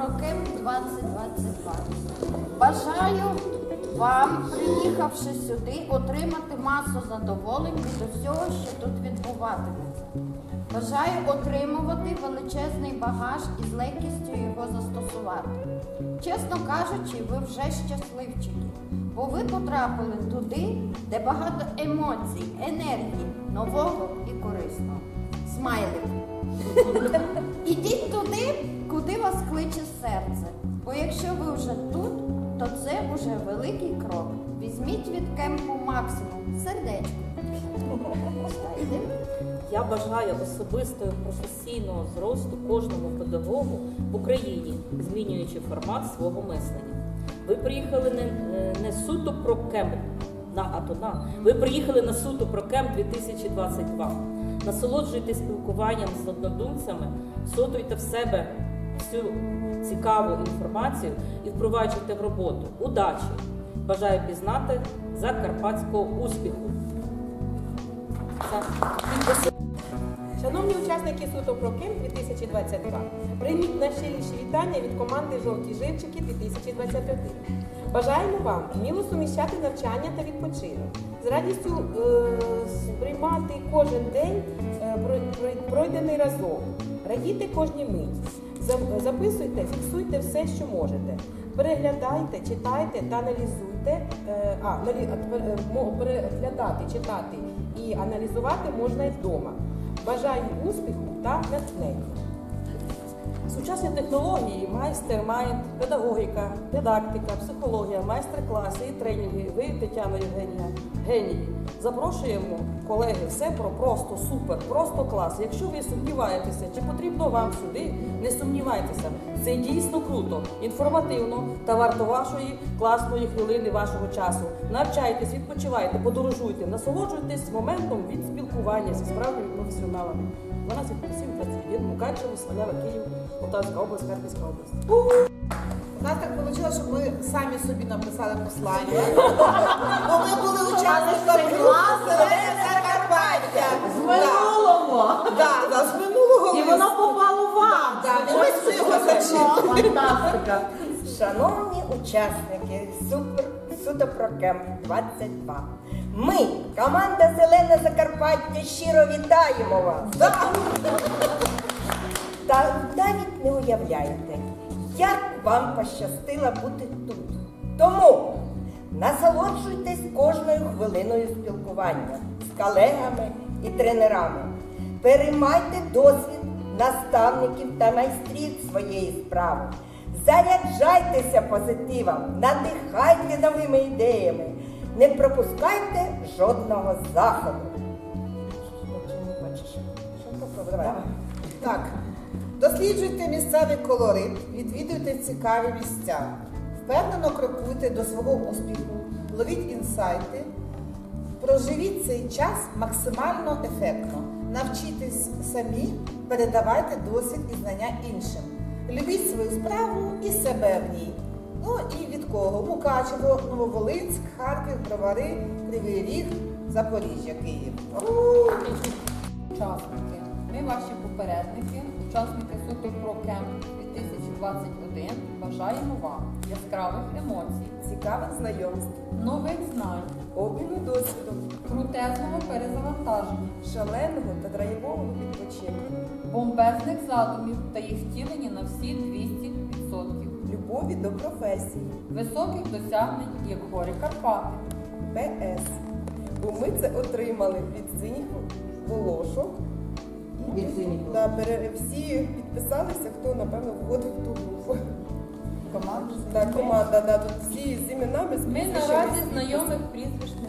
про 2022. Бажаю вам, приїхавши сюди, отримати масу задоволень від усього, що тут відбуватиметься. Бажаю отримувати величезний багаж і з легкістю його застосувати. Чесно кажучи, ви вже щасливчики, бо ви потрапили туди, де багато емоцій, енергії, нового і корисного. Смайлик. Вже великий крок. Візьміть від кемпу максимум сердечко. Я бажаю особистого професійного зросту кожному педагогу в Україні, змінюючи формат свого мислення. Ви приїхали не, е, не суто про кемп на а то на. Ви приїхали на суто про кемп 2022. Насолоджуйтесь спілкуванням з однодумцями, сотуйте в себе всю цікаву інформацію і впроваджуйте в роботу. Удачі! Бажаю пізнати закарпатського успіху. Шановні учасники суто Проким 2022, прийміть найщиріші вітання від команди Жовті живчики 2021. Бажаємо вам вміло суміщати навчання та відпочинок, з радістю е, сприймати кожен день е, про- про- пройдений разом, радійте кожній мить, записуйте, фіксуйте все, що можете. Переглядайте, читайте та аналізуйте. е, А, е, мо- переглядати, читати і аналізувати можна і вдома. Бажаю успіху та натхнення. Сучасні технології, майстер-майнд, педагогіка, дидактика, психологія, майстер-класи і тренінги. Ви, Тетяна Євгенія, генії. Запрошуємо, колеги, все про просто супер, просто клас. Якщо ви сумніваєтеся, чи потрібно вам сюди, не сумнівайтеся. Це дійсно круто, інформативно та варто вашої класної хвилини вашого часу. Навчайтесь, відпочивайте, подорожуйте, насолоджуйтесь моментом від спілкування зі справжніми професіоналами. 12 21, Мукачево, Свалява, Київ, Полтавська область, Харківська область. У нас так вийшло, що ми самі собі написали послання. Бо ми були учасниками Закарпаття. З минулого. Так, так, з минулого. І воно попало вам. Так, всі його зачитали. Фантастика. Шановні учасники Супер Суто Прокемп 22. Ми, команда Зелене Закарпаття, щиро вітаємо вас. Та навіть уявляєте, як вам пощастило бути тут. Тому насолоджуйтесь кожною хвилиною спілкування з колегами і тренерами. Переймайте досвід наставників та майстрів своєї справи. Заряджайтеся позитивом, надихайте новими ідеями. Не пропускайте жодного заходу. Давай. Так, досліджуйте місцевий колорит, відвідуйте цікаві місця. Впевнено крокуйте до свого успіху, ловіть інсайти, проживіть цей час максимально ефектно. Навчітесь самі, передавайте досвід і знання іншим. Любіть свою справу і себе в ній. Ну і від кого? Мукачево, Нововолинськ, Харків, Бровари, Кривий Ріг, Запоріжжя, Київ. Попередники, учасники Суто Про Кемп 2021. Бажаємо вам яскравих емоцій, Цікавих знайомств, нових знань, обміну досвідом, крутезного перезавантаження, шаленого та драйвового відпочинку, бомбезних задумів та їх втілення на всі 200%, любові до професії, високих досягнень, як гори Карпати. ПС. Бо ми це отримали від синіх волошок. Да, пере- всі підписалися, хто напевно входив в ту групу. Команда. Так, команда, да, тут всі з іменами з Ми прізвищами, наразі знайомих прізвищ не